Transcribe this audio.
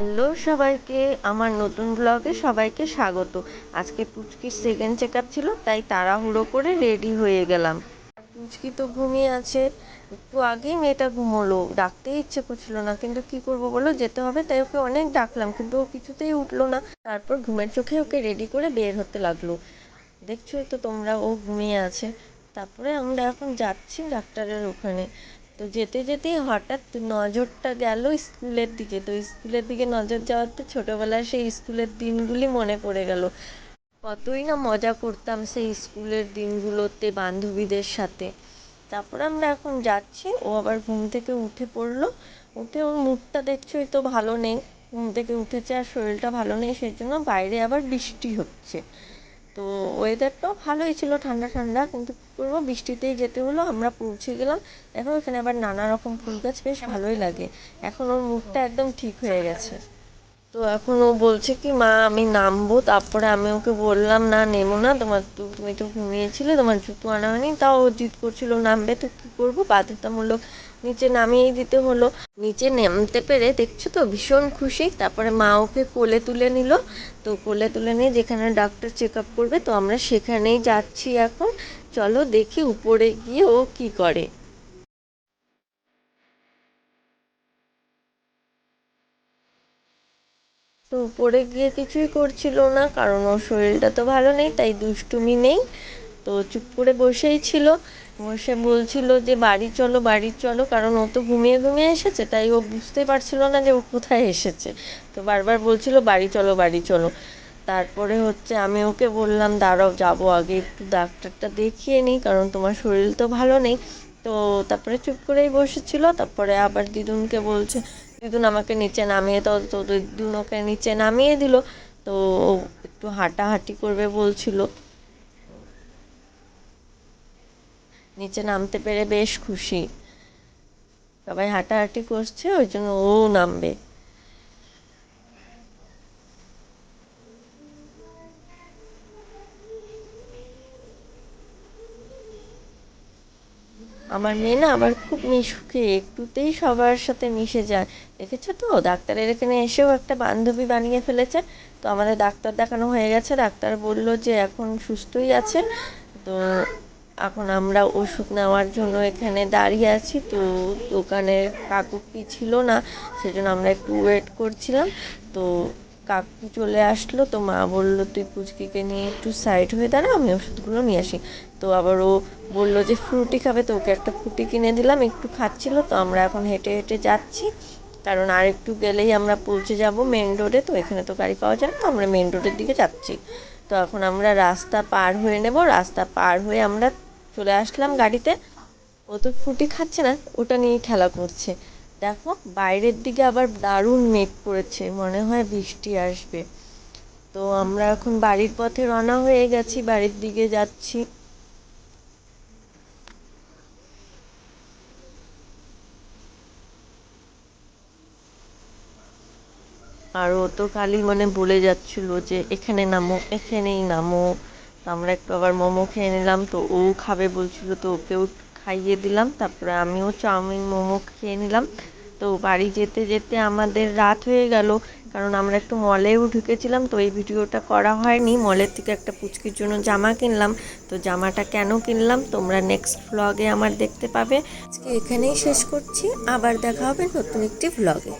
Hello সবাইকে, আমার নতুন ব্লগে সবাইকে স্বাগত। আজকে পুচকির সেকেন্ড চেক আপ ছিল, তাই তাড়াহুড়ো করে রেডি হয়ে গেলাম। পুচকি তো ঘুমিয়ে আছে। একটু আগেই মেয়েটা ঘুমোলো। ডাকতেই ইচ্ছে করছিল না, কিন্তু কি করব বলো? যেতে হবে, তাই ওকে অনেক ডাকলাম, কিন্তু ও কিছুতেই উঠল না। তারপর ঘুমের চোখে ওকে রেডি করে বের হতে লাগল। দেখছ তো তোমরা, ও ঘুমিয়ে আছে। তারপরে আমরা এখন যাচ্ছি ডাক্তারের ওখানে। তো যেতে যেতেই হঠাৎ নজরটা গেল স্কুলের দিকে। তো স্কুলের দিকে নজর যাওয়ার যাওয়াতে ছোটোবেলার সেই স্কুলের দিনগুলি মনে পড়ে গেল। কতই না মজা করতাম সেই স্কুলের দিনগুলোতে বান্ধবীদের সাথে। তারপরে আমরা এখন যাচ্ছি, ও আবার ঘুম থেকে উঠে পড়ল। উঠে ওর মুডটা দেখছোই তো ভালো নেই। ঘুম থেকে উঠেছে আর শরীরটা ভালো নেই সেই জন্য বাইরে আবার বৃষ্টি হচ্ছে। তো ওয়েদারটাও ভালোই ছিল ঠান্ডা ঠান্ডা, কিন্তু কী করব, বৃষ্টিতেই যেতে হলো, আমরা পৌঁছে গেলাম। এখন ওখানে আবার নানা রকম ফুল গাছ, বেশ ভালোই লাগে। এখন ওর মুখটা একদম ঠিক হয়ে গেছে। তো এখন ও বলছে কি, মা, আমি নামবো। তারপরে আমি ওকে বললাম, না, নেব না, তোমার তুমি তো ঘুমিয়েছিলে, তোমার জুতো আনা হয়নি। তাও ও জিদ করছিল, নামবে, তো কী করব? বাধ্যতামূলক নিচে নামিয়েই দিতে হলো। নিচে নামতে পেরে দেখছ তো, ভীষণ খুশি। তারপরে মা ওকে কোলে তুলে নিল। তো কোলে তুলে নিয়ে যেখানে ডাক্তার চেক আপ করবে, তো আমরা সেখানেই যাচ্ছি এখন। চলো দেখি উপরে গিয়ে ও কি করে। তো উপরে গিয়ে কিছুই করছিল না, কারণ ওর শরীরটা তো ভালো নেই, তাই দুষ্টুমি নেই। তো চুপ করে বসেই ছিল। বসে বলছিল যে, বাড়ি চলো বাড়ি চলো। কারণ ও তো ঘুমিয়ে ঘুমিয়ে এসেছে, তাই ও বুঝতে পারছিল না যে ও কোথায় এসেছে। তো বারবার বলছিল, বাড়ি চলো বাড়ি চলো। তারপরে হচ্ছে আমি ওকে বললাম, দাঁড়াও, যাব আগে, একটু ডাক্তারটা দেখিয়ে নিই, কারণ তোমার শরীর তো ভালো নেই। তো তারপরে চুপ করেই বসেছিল। তারপরে আবার দিদুনকে বলছে, দিদুন আমাকে নিচে নামিয়ে দাও। তো দিদুন ওকে নিচে নামিয়ে দিল। তো একটু হাঁটাহাঁটি করবে বলছিল। নিচে নামতে পেরে বেশ খুশি। সবাই হাঁটাহাঁটি করছে, ওই জন্য ও নামবে। আমার মেয়ে না আবার খুব মিশুকে, একটুতেই সবার সাথে মিশে যায়। দেখেছ তো, ডাক্তারের এখানে এসেও একটা বান্ধবী বানিয়ে ফেলেছে। তো আমাদের ডাক্তার দেখানো হয়ে গেছে, ডাক্তার বলল যে এখন সুস্থই আছে তো এখন আমরা ওষুধ নেওয়ার জন্য এখানে দাঁড়িয়ে আছি। তো দোকানের কাকু কি ছিল না, সেজন্য আমরা একটু ওয়েট করছিলাম। তো কাকু চলে আসলো, তো মা বলল, তুই পুচকিকে নিয়ে একটু সাইড হয়ে দাঁড়া, আমি ওষুধগুলো নিয়ে আসি। তো আবার ও বলল যে, ফ্রুটি খাবে তো, ওকে একটা ফ্রুটি কিনে দিলাম, একটু খাচ্ছিল। তো আমরা এখন হেঁটে হেঁটে যাচ্ছি। কারণ আর একটু গেলেই আমরা পৌঁছে যাব মেন রোডে তো এখানে তো গাড়ি পাওয়া যায় না, তো আমরা মেন রোডের দিকে যাচ্ছি। তো এখন আমরা রাস্তা পার হয়ে নেব, রাস্তা পার হয়ে আমরা চলে আসলাম গাড়িতে। ও তো ফুটি খাচ্ছে না, ওটা নিয়ে খেলা করছে। দেখো, বাইরের দিকে আবার দারুণ মেঘ পড়েছে মনে হয় বৃষ্টি আসবে। তো আমরা এখন বাড়ির পথে রওনা হয়ে গেছি, বাড়ির দিকে যাচ্ছি। আর ও তো খালি মানে বলে যাচ্ছিল যে এখানে নামো, এখানেই নামো। আমরা একটু আবার মোমো খেয়ে নিলাম, তো ও খাবে বলছিল, তো ওকেও খাইয়ে দিলাম, তারপরে আমিও চাউমিন, মোমো খেয়ে নিলাম। তো বাড়ি যেতে যেতে আমাদের রাত হয়ে গেল, কারণ আমরা একটু মলেও ঢুকেছিলাম, তো এই ভিডিওটা করা হয়নি। মলের থেকে একটা পুচকির জন্য জামা কিনলাম, তো জামাটা কেন কিনলাম, তোমরা নেক্সট ভ্লগে আমার দেখতে পাবে। আজকে এখানেই শেষ করছি, আবার দেখা হবে নতুন একটি ভ্লগে